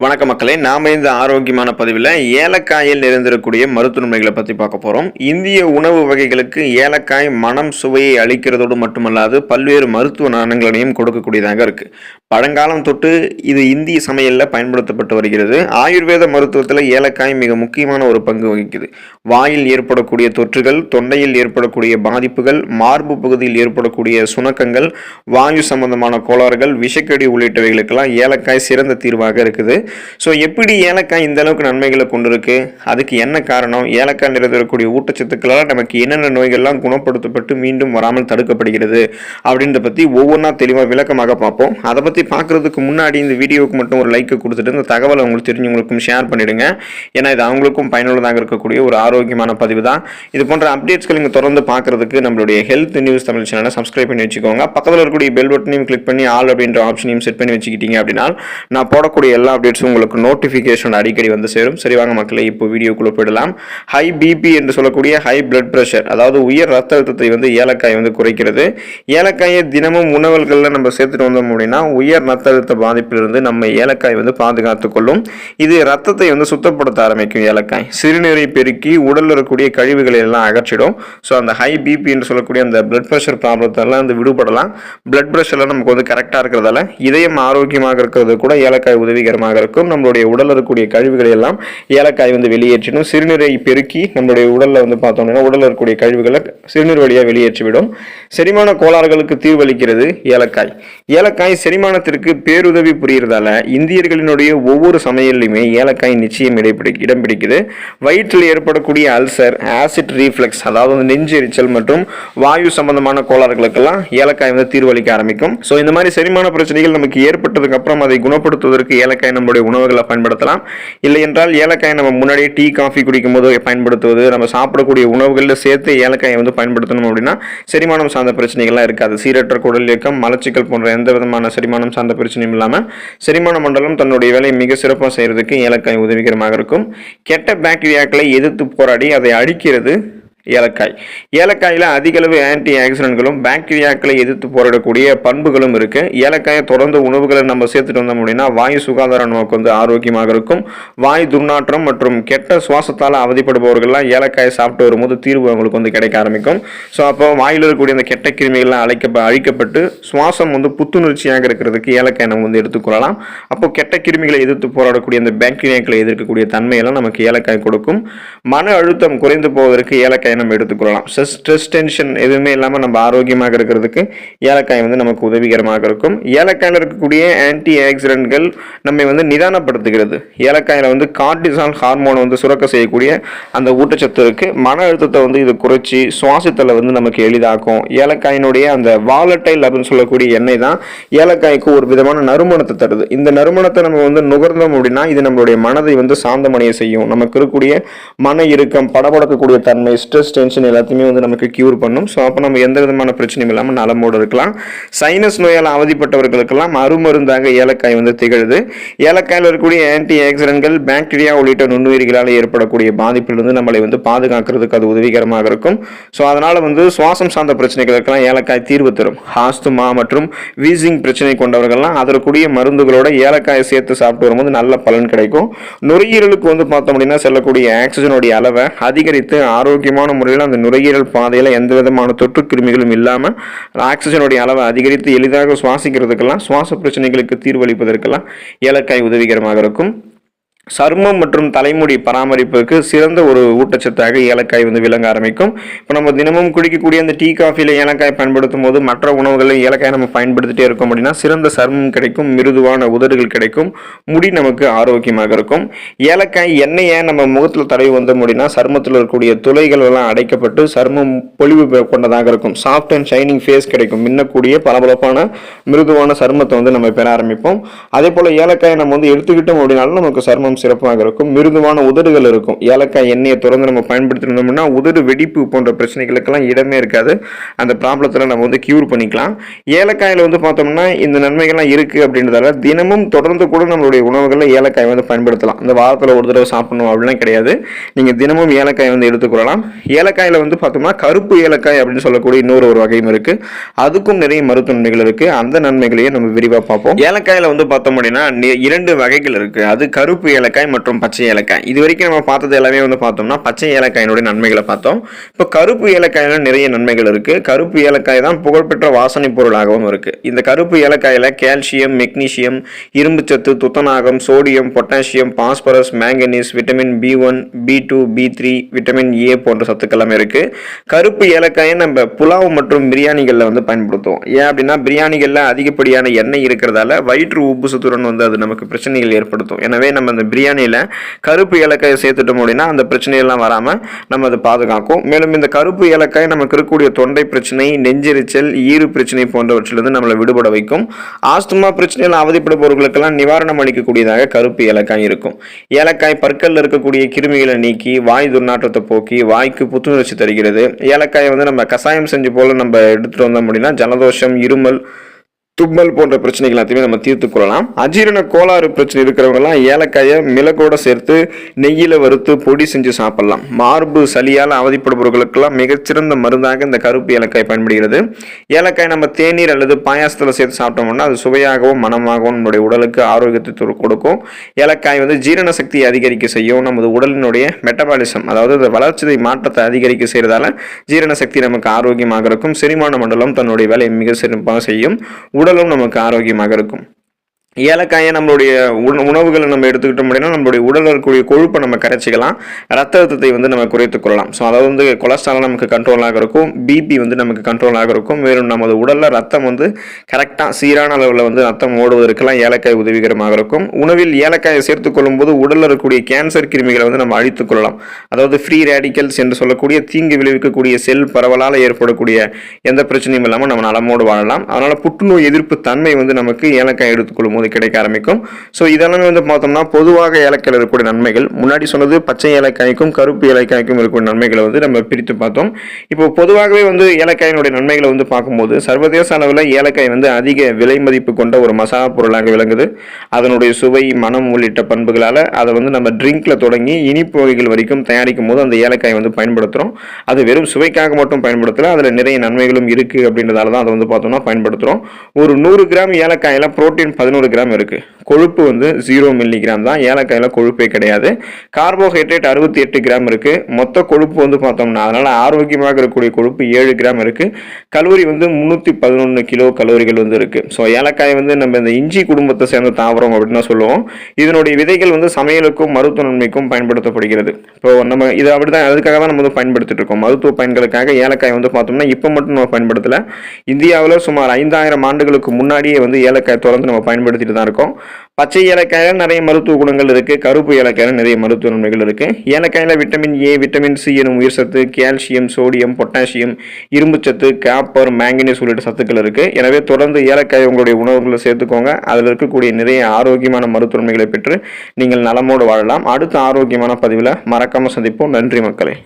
வணக்க மக்களே நாம இந்த ஆரோக்கியமான பதிவில் ஏலக்காயில் நிறைந்திருக்கக்கூடிய மருத்துவமைகளை பற்றி பார்க்க போகிறோம் இந்திய உணவு வகைகளுக்கு ஏலக்காய் மனம் சுவையை அளிக்கிறதோடு மட்டுமல்லாது பல்வேறு மருத்துவ நலன்களையும் கொடுக்கக்கூடியதாக இருக்குது பழங்காலம் தொட்டு இது இந்திய சமையலில் பயன்படுத்தப்பட்டு வருகிறது. ஆயுர்வேத மருத்துவத்தில் ஏலக்காய் மிக முக்கியமான ஒரு பங்கு வகிக்குது. வாயில் ஏற்படக்கூடிய தொற்றுகள் தொண்டையில் ஏற்படக்கூடிய பாதிப்புகள் மார்பு பகுதியில் ஏற்படக்கூடிய சுணக்கங்கள் வாயு சம்பந்தமான கோளாறுகள் விஷக்கடி உள்ளிட்டவைகளுக்கெல்லாம் ஏலக்காய் சிறந்த தீர்வாக இருக்குது. ஸோ எப்படி ஏலக்காய் இந்த அளவுக்கு நன்மைகளை கொண்டிருக்கு? அதுக்கு என்ன காரணம்? ஏலக்காய் நிறைந்திருக்கக்கூடிய ஊட்டச்சத்துக்களால் நமக்கு என்னென்ன நோய்கள்லாம் குணப்படுத்தப்பட்டு மீண்டும் வராமல் தடுக்கப்படுகிறது அப்படின்றத பற்றி ஒவ்வொன்றா தெளிவாக விளக்கமாக பார்ப்போம். அதை பற்றி பார்க்குறதுக்கு முன்னாடி இந்த வீடியோவுக்கு மட்டும் ஒரு லைக் கொடுத்துட்டு இந்த தகவலை உங்களுக்கு தெரிஞ்சவங்களுக்கும் ஷேர் பண்ணிவிடுங்க ஏன்னா இது அவங்களுக்கும் பயனுள்ளதாக இருக்கக்கூடிய ஒரு ஆரோக்கியமான பதிவு தான். இது போன்ற அப்டேட்ஸ்கள் நீங்கள் தொடர்ந்து பார்க்குறதுக்கு நம்மளுடைய ஹெல்த் நியூஸ் தமிழ் சேனலை சப்ஸ்கிரைப் பண்ணி வச்சுக்கோங்க. பக்கத்தில் இருக்கக்கூடிய பெல் பட்டனையும் கிளிக் பண்ணி ஆல் அப்படின்ற ஆப்ஷனையும் செட் பண்ணி வச்சுக்கிட்டீங்க அப்படின்னா நான் போடக்கூடிய எல்லா அப்டேட்ஸ் உங்களுக்கு நோட்டிஃபிகேஷன் அடிக்கடி வந்து சேரும். சரி வாங்க மக்களை இப்போ வீடியோக்குள்ளே போயிடலாம். ஹை பிபி என்று சொல்லக்கூடிய ஹை பிளட் ப்ரெஷர் அதாவது உயர் ரத்த அழுத்தத்தை வந்து ஏலக்காய் வந்து குறைக்கிறது. ஏலக்காயை தினமும் உணவுகளில் நம்ம சேர்த்துட்டு வந்தோம் அப்படின்னா உயர் ரத்த அழுத்த பாதிப்பிலிருந்து நம்ம ஏலக்காய் வந்து பாதுகாத்து கொள்ளும். இது ரத்தத்தை வந்து சுத்தப்படுத்த ஆரம்பிக்கும் ஏலக்காய். சிறுநீரை பெருக்கி உடலில் இருக்கக்கூடிய கழிவுகளை எல்லாம் அகற்றிடும். ஸோ அந்த ஹை பிபி என்று சொல்லக்கூடிய அந்த பிளட் ப்ரெஷர் ப்ராப்ளத்தெல்லாம் வந்து விடுபடலாம். பிளட் ப்ரெஷர்லாம் நமக்கு வந்து கரெக்டாக இருக்கிறதால இதயம் ஆரோக்கியமாக இருக்கிறது கூட ஏலக்காய் உதவிகரமாக இருக்கும் நம்மளுடைய உடலில் இருக்கக்கூடிய கழிவுகளை எல்லாம் ஏலக்காய் வந்து வெளியேற்றிடும். சிறுநீரை பெருக்கி நம்மளுடைய உடலில் வந்து பார்த்தோம்னா உடலில் இருக்கக்கூடிய கழிவுகளை சிறுநீர் வழியாக வெளியேற்றிவிடும். செரிமான கோளாறுகளுக்கு தீர்வளிக்கிறது ஏலக்காய். ஏலக்காய் செரிமானத்திற்கு பேருதவி புரியறதால இந்தியர்களினுடைய ஒவ்வொரு சமையல்லையுமே ஏலக்காய் நிச்சயம் இடைப்பிடி இடம் பிடிக்குது வயிற்றில் ஏற்படக்கூடிய அல்சர் ஆசிட் ரீஃப்ளெக்ஸ் அதாவது வந்து மற்றும் வாயு சம்பந்தமான கோளாறுகளுக்கெல்லாம் ஏலக்காய் வந்து தீர்வளிக்க ஆரம்பிக்கும். ஸோ இந்த மாதிரி செரிமான பிரச்சனைகள் நமக்கு ஏற்பட்டதுக்கு அப்புறம் அதை குணப்படுத்துவதற்கு ஏலக்காய் நம்மளுடைய உணவுகளை பயன்படுத்தலாம். இல்லை என்றால் ஏலக்காய் நம்ம முன்னாடியே டீ காஃபி குடிக்கும் போது பயன்படுத்துவது நம்ம சாப்பிடக்கூடிய உணவுகளில் சேர்த்து ஏலக்காயை வந்து பயன்படுத்தணும் அப்படின்னா செரிமானம் சார்ந்த பிரச்சனைகள்லாம் இருக்காது. சீரற்ற குடல் இயக்கம் மலச்சிக்கல் போன்ற எந்த விதமான செரிமானம் சார்ந்த பிரச்சனையும் இல்லாமல் செரிமான மண்டலம் தன்னுடைய வேலையை மிக சிறப்பாக செய்கிறதுக்கு ஏலக்காய் உதவிகரமாக இருக்கும். கெட்ட பாக்டீரியாக்களை எதிர்த்து போராடி அதை அழிக்கிறது ஏலக்காய். ஏலக்காயில் அதிக அளவு ஆன்டி ஆக்சிடென்ட்களும் பாக்டீரியாக்களை எதிர்த்து போராடக்கூடிய பண்புகளும் இருக்கு. ஏலக்காயை தொடர்ந்து உணவுகளை நம்ம சேர்த்துட்டு வந்தோம் அப்படின்னா வாயு சுகாதார நமக்கு வந்து ஆரோக்கியமாக இருக்கும். வாயு துர்நாற்றம் மற்றும் கெட்ட சுவாசத்தால் அவதிப்படுபவர்கள்லாம் ஏலக்காயை சாப்பிட்டு வரும்போது தீர்வு அவங்களுக்கு வந்து கிடைக்க ஆரம்பிக்கும். ஸோ அப்போ வாயில் இருக்கக்கூடிய அந்த கெட்ட கிருமிகள்லாம் அழைக்க அழிக்கப்பட்டு சுவாசம் வந்து புத்துணர்ச்சியாக இருக்கிறதுக்கு ஏலக்காய் நம்ம வந்து எடுத்துக்கொள்ளலாம் அப்போ கெட்ட கிருமிகளை எதிர்த்து போராடக்கூடிய அந்த பாக்டீரியாக்களை எதிர்க்கக்கூடிய தன்மையெல்லாம் நமக்கு ஏலக்காய் கொடுக்கும். மன அழுத்தம் குறைந்து போவதற்கு ஏலக்காய் நம்ம எடுத்துக்கொள்ளலாம் ஸ்ட்ரெஸ் ஸ்ட்ரெஸ் டென்ஷன் எதுவுமே இல்லாமல் நம்ம ஆரோக்கியமாக இருக்கிறதுக்கு ஏலக்காய் வந்து நமக்கு உதவிகரமாக இருக்கும். ஏலக்காயில் இருக்கக்கூடிய ஆன்டி ஆக்சிடென்ட்கள் நம்மை வந்து நிதானப்படுத்துகிறது. ஏலக்காயில் வந்து கார்டிசால் ஹார்மோனை வந்து சுரக்க செய்யக்கூடிய அந்த ஊட்டச்சத்து இருக்குது மன அழுத்தத்தை வந்து இது குறைச்சி சுவாசத்தில் வந்து நமக்கு எளிதாக்கும். ஏலக்காயினுடைய அந்த வாலட்டைல் அப்படின்னு சொல்லக்கூடிய எண்ணெய் தான் ஏலக்காய்க்கு ஒரு விதமான நறுமணத்தை தருது. இந்த நறுமணத்தை நம்ம வந்து நுகர்ந்தோம் அப்படின்னா இது நம்மளுடைய மனதை வந்து சாந்தமடைய செய்யும். நமக்கு இருக்கக்கூடிய மன இறுக்கம் படபடக்கக்கூடிய தன்மை ஸ்ட்ரெஸ் டென்ஷன் எல்லாத்தையுமே வந்து நமக்கு க்யூர் பண்ணும். ஸோ அப்போ நம்ம எந்த விதமான பிரச்சனையும் இல்லாமல் நலமோடு இருக்கலாம். சைனஸ் நோயால் அவதிப்பட்டவர்களுக்கெல்லாம் மறுமருந்தாக ஏலக்காய் வந்து திகழுது. ஏலக்காயில் இருக்கக்கூடிய ஆன்டி ஆக்சிடென்ட்கள் பாக்டீரியா உள்ளிட்ட நுண்ணுயிர்களால் ஏற்படக்கூடிய பாதிப்பிலிருந்து நம்மளை வந்து பாதுகாக்கிறதுக்கு அது உதவிகரமாக இருக்கும். ஸோ அதனால் வந்து சுவாசம் சார்ந்த பிரச்சனைகளுக்கெல்லாம் ஏலக்காய் தீர்வு தரும். ஹாஸ்துமா மற்றும் வீசிங் பிரச்சனை கொண்டவர்கள்லாம் அதற்குரிய மருந்துகளோட ஏலக்காயை சேர்த்து சாப்பிட்டு வரும்போது நல்ல பலன் கிடைக்கும். நுரையீரலுக்கு வந்து பார்த்தோம் அப்படின்னா செல்லக்கூடிய ஆக்சிஜனுடைய அளவை அதிகரித்து ஆரோக்கியமான முறையில் அந்த நுரையீரல் பாதையில் எந்த விதமான தொற்று கிருமிகளும் இல்லாமல் ஆக்சிஜனுடைய அளவை அதிகரித்து எளிதாக சுவாசிக்கிறதுக்கெல்லாம் சுவாச பிரச்சனைகளுக்கு தீர்வளிப்பதற்கெல்லாம் ஏலக்காய் உதவிகரமாக இருக்கும். சருமம் மற்றும் தலைமுடி பராமரிப்புக்கு சிறந்த ஒரு ஊட்டச்சத்தாக ஏலக்காய் வந்து விளங்க ஆரம்பிக்கும். இப்போ நம்ம தினமும் குடிக்கக்கூடிய அந்த டீ காஃபியில் ஏலக்காய் பயன்படுத்தும் போது மற்ற உணவுகளில் ஏலக்காய் நம்ம பயன்படுத்திட்டே இருக்கோம் அப்படின்னா சிறந்த சருமம் கிடைக்கும் மிருதுவான உதடுகள் கிடைக்கும் முடி நமக்கு ஆரோக்கியமாக இருக்கும். ஏலக்காய் எண்ணெயை நம்ம முகத்தில் தடவி வந்தோம் அப்படின்னா சருமத்தில் இருக்கக்கூடிய துளைகள் எல்லாம் அடைக்கப்பட்டு சருமம் பொலிவு பெ- கொண்டதாக இருக்கும். சாஃப்ட் அண்ட் ஷைனிங் ஃபேஸ் கிடைக்கும். மின்னக்கூடிய பளபளப்பான மிருதுவான சருமத்தை வந்து நம்ம பெற ஆரம்பிப்போம். அதே போல் ஏலக்காயை நம்ம வந்து எடுத்துக்கிட்டோம் அப்படின்னாலும் நமக்கு சருமம் மிகவும் சிறப்பாக இருக்கும். மிருதுவான உதடுகள் இருக்கும். ஏலக்காய் எண்ணெயை தொடர்ந்து நம்ம பயன்படுத்தினோம்னா உதடு வெடிப்பு போன்ற பிரச்சனைகளுக்கெல்லாம் இடமே இருக்காது. அந்த ப்ராப்ளத்தில் நம்ம வந்து க்யூர் பண்ணிக்கலாம். ஏலக்காயில் வந்து பார்த்தோம்னா இந்த நன்மைகள்லாம் இருக்குது அப்படின்றதால தினமும் தொடர்ந்து கூட நம்மளுடைய உணவுகளில் ஏலக்காய் வந்து பயன்படுத்தலாம். இந்த வாரத்தில் ஒரு தடவை சாப்பிடணும் அப்படிலாம் கிடையாது. நீங்கள் தினமும் ஏலக்காய் வந்து எடுத்துக்கொள்ளலாம் ஏலக்காயில் வந்து பார்த்தோம்னா கருப்பு ஏலக்காய் அப்படின்னு சொல்லக்கூடிய இன்னொரு ஒரு வகையும் இருக்குது அதுக்கும் நிறைய மருத்துவ நன்மைகள் இருக்குது அந்த நன்மைகளையும் நம்ம விரிவாக பார்ப்போம். ஏலக்காயில் வந்து பார்த்தோம் அப்படின்னா இரண்டு வகைகள் இருக்குது அது கருப்பு ஏலக்காய் மற்றும் பச்சை ஏலக்காய். இது வரைக்கும் நம்ம பார்த்தது எல்லாமே வந்து பார்த்தோம்னா பச்சை ஏலக்காயினுடைய நன்மைகளை பார்த்தோம். இப்போ கருப்பு ஏலக்காயில் நிறைய நன்மைகள் இருக்குது கருப்பு ஏலக்காய் தான் புகழ்பெற்ற வாசனை பொருளாகவும் இருக்குது இந்த கருப்பு ஏலக்காயில் கால்சியம் மெக்னீசியம் இரும்புச்சத்து துத்தநாகம் sodium potassium phosphorus manganese vitamin B one B two B three vitamin A போன்ற சத்துக்கள் எல்லாமே இருக்குது கருப்பு ஏலக்காயை நம்ம புலாவ் மற்றும் பிரியாணிகளில் வந்து பயன்படுத்துவோம். ஏன் அப்படின்னா பிரியாணிகளில் அதிகப்படியான எண்ணெய் இருக்கிறதால வயிற்று உப்பு சுத்துடன் வந்து அது நமக்கு பிரச்சனைகள் ஏற்படுத்தும். எனவே நம்ம அந்த பிரியாணியில் கருப்பு ஏலக்காயை சேர்த்துட்டோம் அப்படின்னா அந்த பிரச்சனையெல்லாம் வராமல் நம்ம அதை பாதுகாக்கும். மேலும் இந்த கருப்பு ஏலக்காய் நமக்கு இருக்கக்கூடிய தொண்டை பிரச்சனை நெஞ்செரிச்சல் ஈறு பிரச்சனை போன்றவற்றிலிருந்து நம்மளை விடுபட வைக்கும். ஆஸ்துமா பிரச்சனையில் அவதிப்படுபவர்களுக்கெல்லாம் நிவாரணம் அளிக்கக்கூடியதாக கருப்பு ஏலக்காய் இருக்கும். ஏலக்காய் பற்களில் இருக்கக்கூடிய கிருமிகளை நீக்கி வாய் துர்நாற்றத்தை போக்கி வாய்க்கு புத்துணர்ச்சி தருகிறது. ஏலக்காயை வந்து நம்ம கசாயம் செஞ்சு போல நம்ம எடுத்துகிட்டு வந்தோம் அப்படின்னா ஜலதோஷம் இருமல் தும்மல் போன்ற பிரச்சனைகள் எல்லாத்தையுமே நம்ம தீர்த்து கொள்ளலாம். அஜீரண கோளாறு பிரச்சனை இருக்கிறவங்கலாம் ஏலக்காயை மிளகோட சேர்த்து நெய்யில் வறுத்து பொடி செஞ்சு சாப்பிடலாம். மார்பு சளியால் அவதிப்படுபவர்களுக்கெல்லாம் மிகச்சிறந்த மருந்தாக இந்த கருப்பு ஏலக்காய் பயன்படுகிறது. ஏலக்காய் நம்ம தேநீர் அல்லது பாயாசத்தில் சேர்த்து சாப்பிட்டோம்னா அது சுவையாகவும் மனமாகவும் நம்முடைய உடலுக்கு ஆரோக்கியத்தை கொடுக்கும். ஏலக்காய் வந்து ஜீரண சக்தியை அதிகரிக்க செய்யும். நமது உடலினுடைய மெட்டபாலிசம் அதாவது இந்த வளர்ச்சிதை மாற்றத்தை அதிகரிக்க செய்கிறதால ஜீரண சக்தி நமக்கு ஆரோக்கியமாக இருக்கும். செரிமான மண்டலம் தன்னுடைய வேலையை மிக சிறப்பாக செய்யும். உடலும் நமக்கு ஆரோக்கியமாக இருக்கும். ஏலக்காயை நம்மளுடைய உணவுகளை நம்ம எடுத்துக்கிட்டோம் அப்படின்னா நம்மளுடைய உடலில் இருக்கக்கூடிய கொழுப்பை நம்ம கரைச்சிக்கலாம். ரத்த அழுத்தத்தை வந்து நம்ம குறைத்து கொள்ளலாம். ஸோ அதாவது வந்து கொலஸ்ட்ரால் நமக்கு கண்ட்ரோலாக இருக்கும். பிபி வந்து நமக்கு கண்ட்ரோலாக இருக்கும். மேலும் நமது உடலில் ரத்தம் வந்து கரெக்டாக சீரான அளவில் வந்து ரத்தம் ஓடுவதற்கெல்லாம் ஏலக்காய் உதவிகரமாக இருக்கும். உணவில் ஏலக்காயை சேர்த்து கொள்ளும்போது உடலில் இருக்கக்கூடிய கேன்சர் கிருமிகளை வந்து நம்ம அழித்துக் கொள்ளலாம். அதாவது ஃப்ரீ ரேடிக்கல்ஸ் என்று சொல்லக்கூடிய தீங்கு விளைவிக்கக்கூடிய செல் பரவலால் ஏற்படக்கூடிய எந்த பிரச்சனையும் இல்லாமல் நம்ம நலமோடு வாழலாம். அதனால் புற்றுநோய் எதிர்ப்பு தன்மை வந்து நமக்கு ஏலக்காய் எடுத்துக்கொள்ளும் போது கிடைக்க ஆரம்பிக்கும். ஸோ இதெல்லாமே வந்து பார்த்தோம்னா பொதுவாக ஏலக்காயில் இருக்கக்கூடிய நன்மைகள். முன்னாடி சொன்னது பச்சை ஏலக்காய்க்கும் கருப்பு ஏலக்காய்க்கும் இருக்கக்கூடிய நன்மைகளை வந்து நம்ம பிரித்து பார்த்தோம். இப்போ பொதுவாகவே வந்து ஏலக்காயினுடைய நன்மைகளை வந்து பார்க்கும்போது சர்வதேச அளவில் ஏலக்காய் வந்து அதிக விலை மதிப்பு கொண்ட ஒரு மசாலா பொருளாக விளங்குது. அதனுடைய சுவை மனம் உள்ளிட்ட பண்புகளால் அதை வந்து நம்ம ட்ரிங்க்ல தொடங்கி இனிப்பு வகைகள் வரைக்கும் தயாரிக்கும் போது அந்த ஏலக்காய் வந்து பயன்படுத்துகிறோம் அது வெறும் சுவைக்காக மட்டும் பயன்படுத்தல அதில் நிறைய நன்மைகளும் இருக்குது அப்படின்றதால தான் அதை வந்து பார்த்தோம்னா பயன்படுத்துகிறோம் ஒரு நூறு கிராம் ஏலக்காயில் புரோட்டீன் பதினோரு கிராம் இருக்குது கொழுப்பு வந்து ஜீரோ மில்லிகிராம் தான். ஏலக்காயில் கொழுப்பே கிடையாது. கார்போஹைட்ரேட் அறுபத்தி எட்டு கிராம் இருக்குது மொத்த கொழுப்பு வந்து பார்த்தோம்னா அதனால் ஆரோக்கியமாக இருக்கக்கூடிய கொழுப்பு ஏழு கிராம் இருக்குது கலோரி வந்து முந்நூற்றி பதினொன்று கிலோ கலோரிகள் வந்து இருக்குது ஸோ ஏலக்காய் வந்து நம்ம இந்த இஞ்சி குடும்பத்தை சேர்ந்த தாவரம் அப்படின்னு சொல்லுவோம். இதனுடைய விதைகள் வந்து சமையலுக்கும் மருத்துவ நன்மைக்கும் பயன்படுத்தப்படுகிறது. இப்போ நம்ம இதை அப்படி தான் அதுக்காக தான் நம்ம வந்து பயன்படுத்திட்டு இருக்கோம். மருத்துவ பயன்களுக்காக ஏலக்காய் வந்து பார்த்தோம்னா இப்போ மட்டும் நம்ம பயன்படுத்தலை. இந்தியாவில் சுமார் ஐந்தாயிரம் ஆண்டுகளுக்கு முன்னாடியே வந்து ஏலக்காய் தொடர்ந்து நம்ம பயன்படுத்தி பயன்படுத்திட்டு தான் இருக்கோம். பச்சை ஏலக்காயில் நிறைய மருத்துவ குணங்கள் இருக்குது கருப்பு ஏலக்காயில் நிறைய மருத்துவ நன்மைகள் இருக்குது ஏலக்காயில் விட்டமின் ஏ விட்டமின் சி எனும் உயிர் சத்து கால்சியம் சோடியம் பொட்டாசியம் இரும்புச்சத்து காப்பர் மேங்கனீஸ் உள்ளிட்ட சத்துக்கள் இருக்குது எனவே தொடர்ந்து ஏலக்காய் உங்களுடைய உணவுகளை சேர்த்துக்கோங்க. அதில் இருக்கக்கூடிய நிறைய ஆரோக்கியமான மருத்துவ நன்மைகளை பெற்று நீங்கள் நலமோடு வாழலாம். அடுத்த ஆரோக்கியமான பதிவில் மறக்காமல் சந்திப்போம். நன்றி மக்களே.